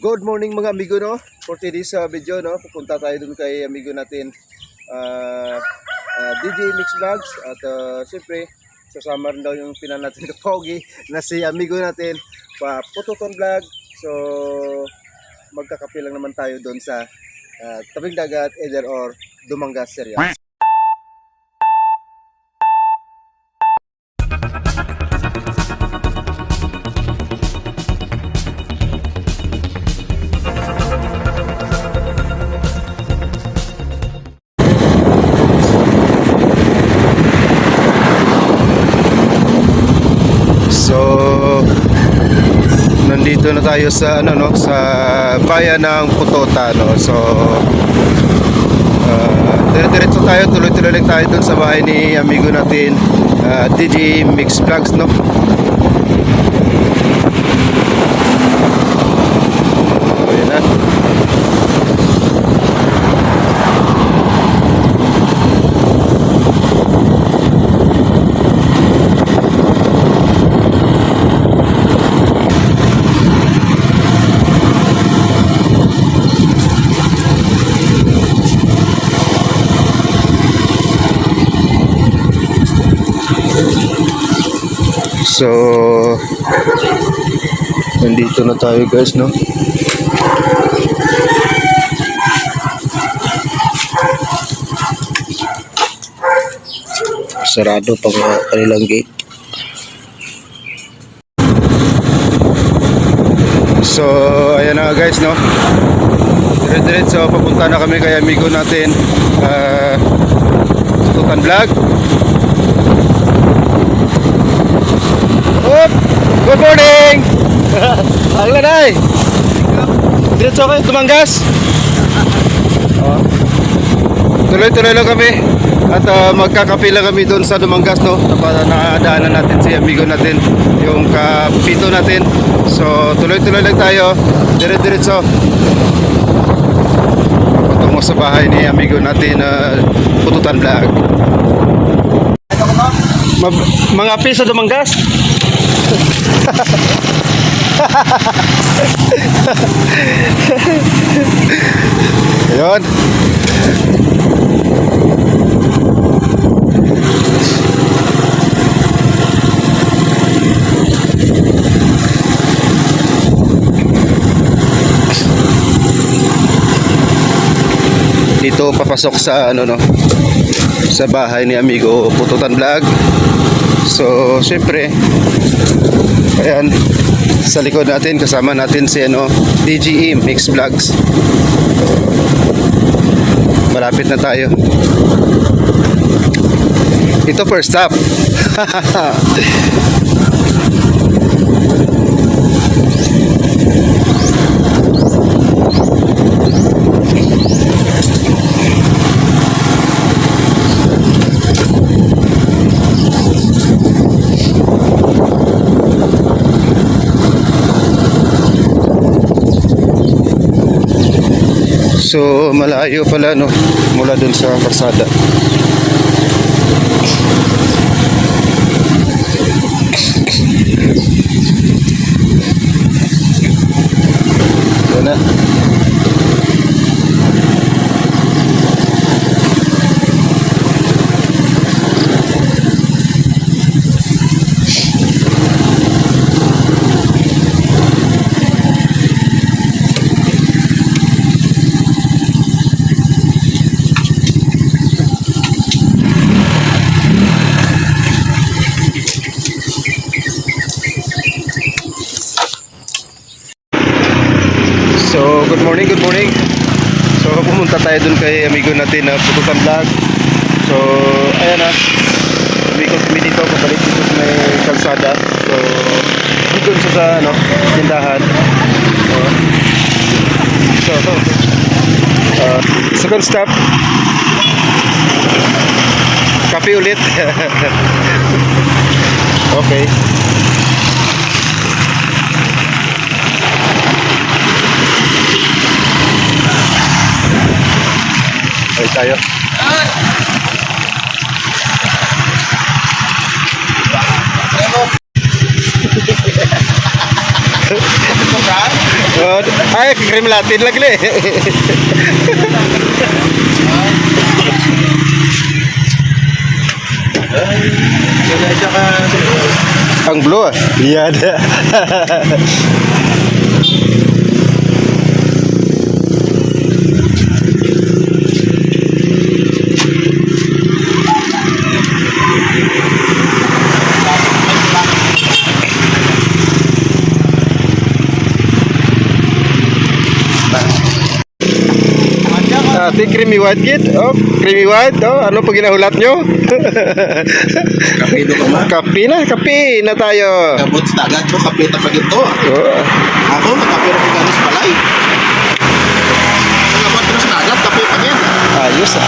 Good morning mga amigo no. For today's uh, video no, pupunta tayo dun kay amigo natin uh, uh, DJ Mix Vlogs at uh, siyempre sasama rin daw yung pinan natin na pogi na si amigo natin pa Pututon Vlog. So magkakape lang naman tayo doon sa uh, tabing dagat either or Dumangas area. Nandito na tayo sa ano no sa bayan ng Putota no. So uh, dire-diretso tayo tuloy-tuloy lang tayo dun sa bahay ni amigo natin uh, DJ Mix Vlogs no. So, yun na. So nandito na tayo guys no. Sarado pa mga kanilang gate. So ayan na guys no. Dire-diretso papunta na kami kay amigo natin uh, Tutan Vlog. Up! Good morning! Ang lanay! Diretso kayo, tumanggas! Oh. Tuloy-tuloy lang kami at uh, magkakape lang kami doon sa Dumangas no para nakadaanan natin si amigo natin yung kapito natin so tuloy-tuloy lang tayo dire-diretso patungo sa bahay ni amigo natin na Pututan Vlog Mab- mga piso Dumangas Ayun. Dito papasok sa ano no sa bahay ni amigo Pututan Vlog. So, syempre ayan sa likod natin kasama natin si ano DGE Mix Vlogs. Malapit na tayo. Ito first stop. So malayo pala no mula dun sa kalsada. So, good morning, good morning. So, pumunta tayo dun kay amigo natin na Putukan Vlog. So, ayan na. Umikot kami dito, pabalik dito sa may kalsada. So, dito siya sa, ano, tindahan. So, so uh, second stop. Kape ulit. okay. Tayo. Ay, cream latin lagi le. Ang blue ah. Iya ada. Ate, creamy white kid. Oh, creamy white. Oh, ano pag ginahulat nyo? Kapido ka ma. kape na, kape na tayo. Kabot sa dagat mo, kapita pa ito. Oh. Ako, nakapiro ko ganis palay. Nangabot ko na sa dagat, kape pa yan. Ayos ah.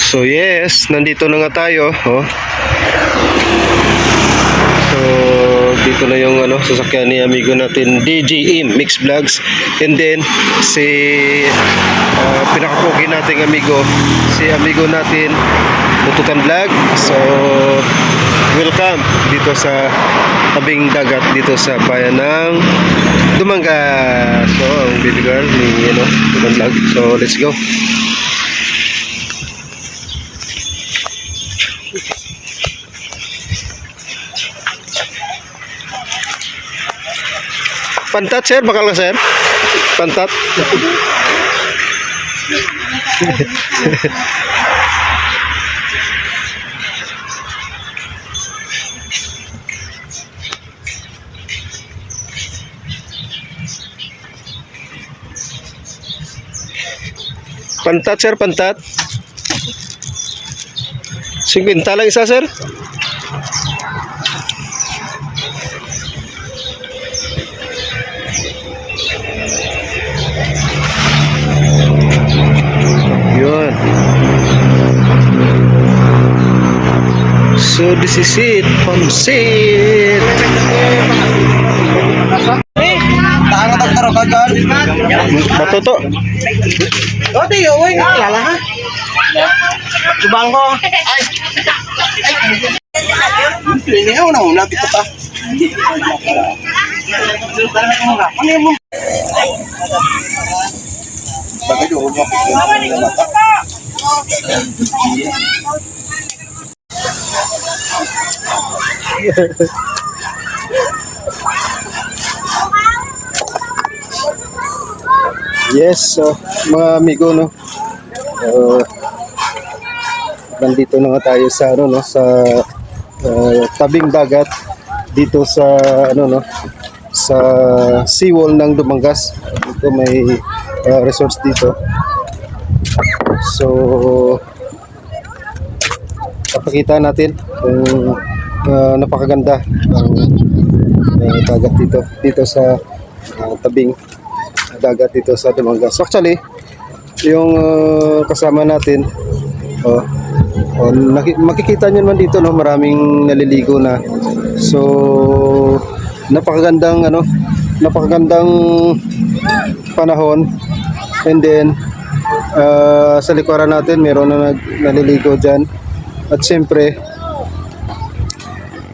So yes, nandito na nga tayo. Oh. Dito na yung ano, sasakyan ni amigo natin DGM Mix Vlogs. And then si uh, pinakapogi nating amigo, si amigo natin Bututan Vlog. So welcome dito sa tabing dagat dito sa bayan ng Dumanga. So ang baby girl ni ano, Bututan Vlog. So let's go. Pantat sir, bakal ka sir? Pantat. Pantat sir, pantat. 50 lang isa sir. So this is it, pansit. Taan ka taro ka gan. Bato to. O, di, uwi. Lala ka. Subang ko. Ay. Ini ako na una, dito pa. Ano yung mo? Bagay doon mo. Yes, so mga amigo no. Uh, nandito na nga tayo sa ano no sa uh, tabing dagat dito sa ano no sa seawall ng Dumangas. Ito may uh, resorts dito. So papakita natin kung uh, napakaganda ang uh, dagat dito dito sa uh, tabing dagat dito sa Dumangas. Actually, yung uh, kasama natin, oh, oh, makikita nyo naman dito, no, maraming naliligo na. So, napakagandang, ano, napakagandang panahon. And then, uh, sa likuran natin, meron na naliligo dyan. At siyempre,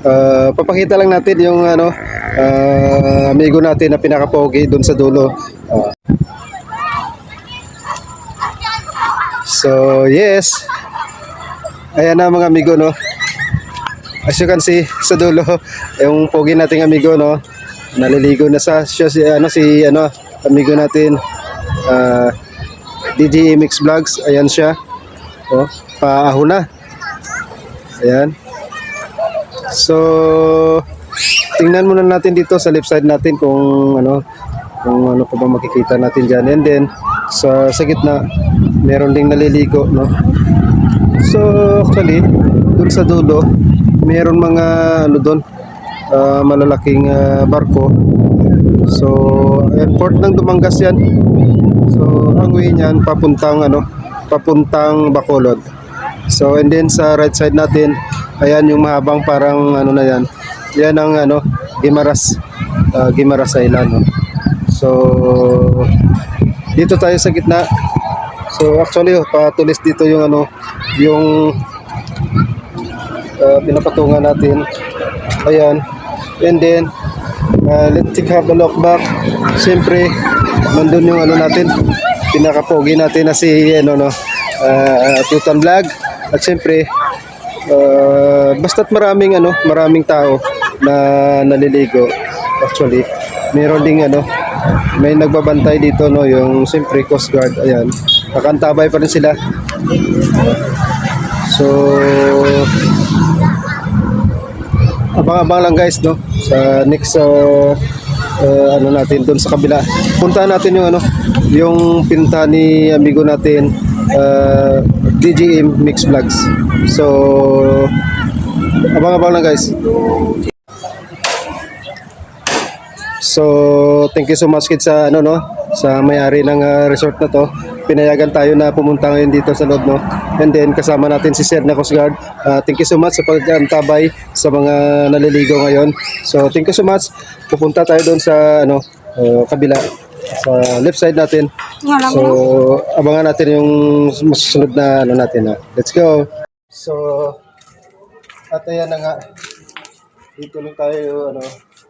uh, papakita lang natin yung ano, uh, amigo natin na pinakapogi doon sa dulo. Uh, so, yes. Ayan na mga amigo, no. As you can see sa dulo, yung pogi nating amigo, no. Naliligo na sa siya si ano si ano amigo natin uh, DJ Mix Vlogs. Ayan siya. Oh, paaho na. Ayan. So, tingnan muna natin dito sa left side natin kung ano kung ano pa ba makikita natin dyan. And then, sa, sa gitna, meron ding naliligo, no? So, actually, dun sa dulo, meron mga ano doon, ah, malalaking ah, barko. So, airport ng Dumangas yan. So, ang way niyan, papuntang ano, papuntang Bacolod. So, and then sa right side natin, ayan yung mahabang parang ano na yan. Yan ang ano, Gimaras, ah, Gimaras Island. No? So, dito tayo sa gitna. So, actually, oh, patulis dito yung ano, yung ah, pinapatungan natin Ayan. And then, uh, let's take have a look back. Siyempre, nandun yung ano natin, pinaka-pogi natin na si, ano, no, uh, Tutan Vlog. At siyempre, uh, basta't maraming, ano, maraming tao na naliligo. Actually, meron ding, ano, may nagbabantay dito, no, yung siyempre Coast Guard. Ayan. Nakantabay pa rin sila. So, abang-abang lang guys no sa next uh, uh, ano natin doon sa kabila puntahan natin yung ano yung pinta ni amigo natin uh, DJM Mix Vlogs so abang-abang lang guys So, thank you so much kids sa ano no, sa may-ari ng uh, resort na to. Pinayagan tayo na pumunta ngayon dito sa loob no. And then kasama natin si Sir na Coast Guard. Uh, thank you so much sa pag-antabay sa mga naliligo ngayon. So, thank you so much. Pupunta tayo doon sa ano, uh, kabila sa left side natin. So, abangan natin yung masusunod na ano natin. Ha. Let's go. So, at ayan na nga dito lang tayo ano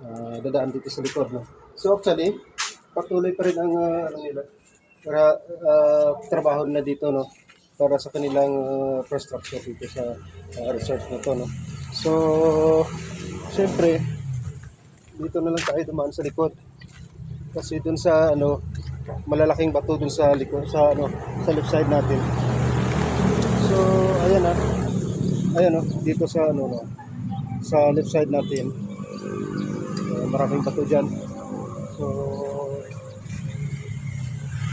ah, dadaan dito sa likod no. So actually patuloy pa rin ang ah, ano nila para ah, trabaho na dito no para sa kanilang ah, infrastructure dito sa ah, resort na to no. So syempre dito na lang tayo dumaan sa likod kasi dun sa ano malalaking bato dun sa likod sa ano sa left side natin. So ayan ah. Ayan oh, dito sa ano no sa left side natin. Uh, maraming bato dyan. So,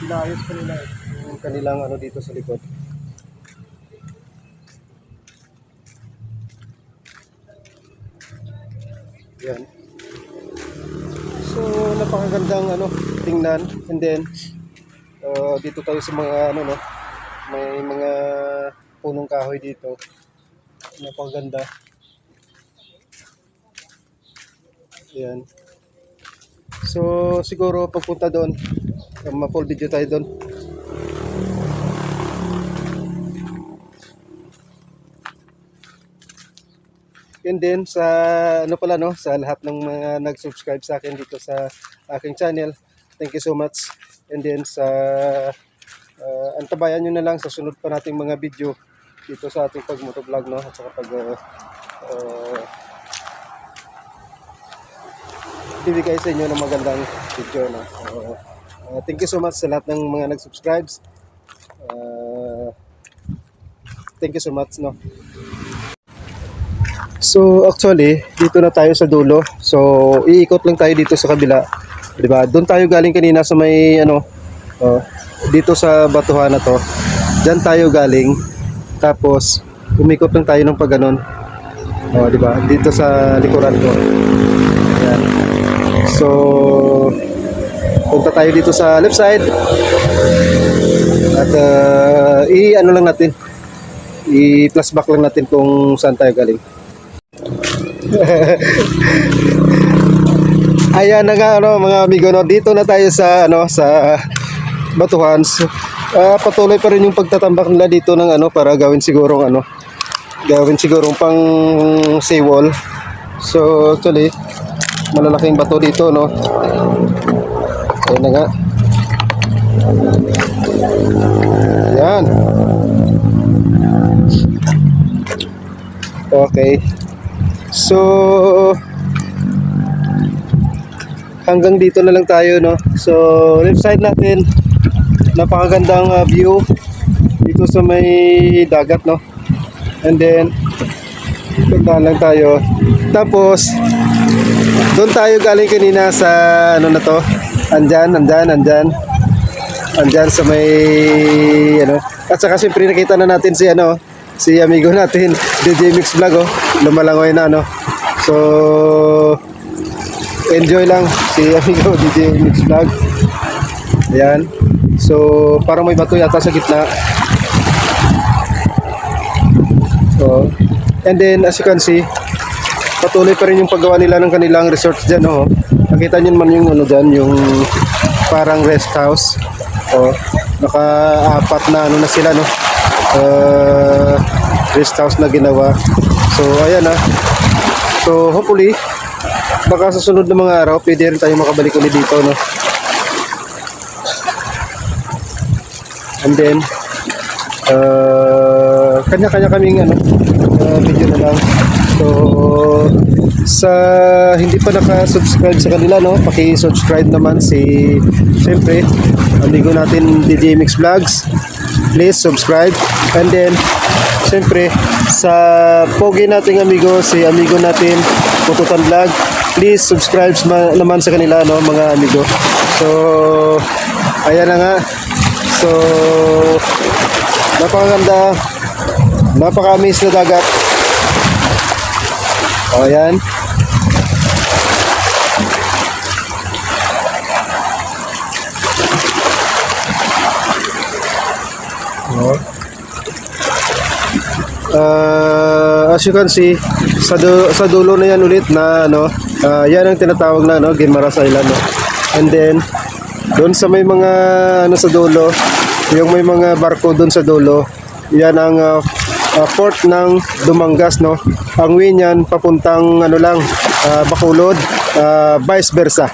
inayos pa nila yung kanilang ano dito sa likod. Yan. So, napakagandang ano, tingnan. And then, uh, dito tayo sa mga ano no, may mga punong kahoy dito. Napakaganda. Ayan. So, siguro pagpunta doon, ma-full video tayo doon. And then sa ano pala no, sa lahat ng mga nag-subscribe sa akin dito sa aking channel. Thank you so much. And then sa uh, antabayan nyo na lang sa sunod pa nating mga video dito sa ating pag-motovlog no at saka pag uh, uh, bibigay sa inyo ng magandang video no. Uh, uh, thank you so much sa lahat ng mga nag-subscribes. Uh, thank you so much no. So actually, dito na tayo sa dulo. So iikot lang tayo dito sa kabila. 'Di ba? Doon tayo galing kanina sa may ano oh, dito sa batuhan na to. Diyan tayo galing. Tapos umikot lang tayo ng pagganon. Oh, 'di ba? Dito sa likuran ko. Ayan. So punta tayo dito sa left side. At uh, i-ano lang natin. I-plus back lang natin kung saan tayo galing. Ayan na nga ano mga amigo no dito na tayo sa ano sa Batuhan. Ah, patuloy pa rin yung pagtatambak nila dito ng ano para gawin sigurong ano gawin sigurong pang seawall. So actually malalaking bato dito no. Ayan na nga. Yan. Okay. So hanggang dito na lang tayo no. So left side natin napakagandang uh, view dito sa may dagat no. And then puntahan lang tayo. Tapos doon tayo galing kanina sa ano na to. Andyan, andyan, andyan. Andyan sa may ano. At saka siyempre nakita na natin si ano si amigo natin DJ Mix Vlog oh. Lumalangoy na no. So enjoy lang si amigo DJ Mix Vlog. Ayan. So parang may bato yata sa gitna. So and then as you can see patuloy pa rin yung paggawa nila ng kanilang resorts dyan oh. Nakita niyo naman yung ano dyan, yung parang rest house. Oh, naka-apat na ano na sila no. Uh, rest house na ginawa. So ayan ah. So hopefully, baka sa sunod na mga araw, pwede rin tayo makabalik ulit dito, no? And then, uh, kanya-kanya kaming ano, uh, video na lang. So, sa hindi pa naka-subscribe sa kanila, no, paki-subscribe naman si, siyempre, amigo natin DJ Mix Vlogs. Please subscribe. And then, siyempre, sa pogi nating amigo, si amigo natin, Pututan Vlog, please subscribe ma- naman sa kanila, no, mga amigo. So, ayan na nga. So, napakaganda. Napaka-amaze na dagat. O, ayan. O. Uh, as you can see, sa, du- sa dulo na yan ulit na ano, ah, yan ang tinatawag na ano, Guimaras Island. No? And then, doon sa may mga ano sa dulo, yung may mga barko doon sa dulo, yan ang ah, ah, port ng Dumangas, no? Ang way niyan papuntang ano lang, ah, Bacolod, ah, vice versa.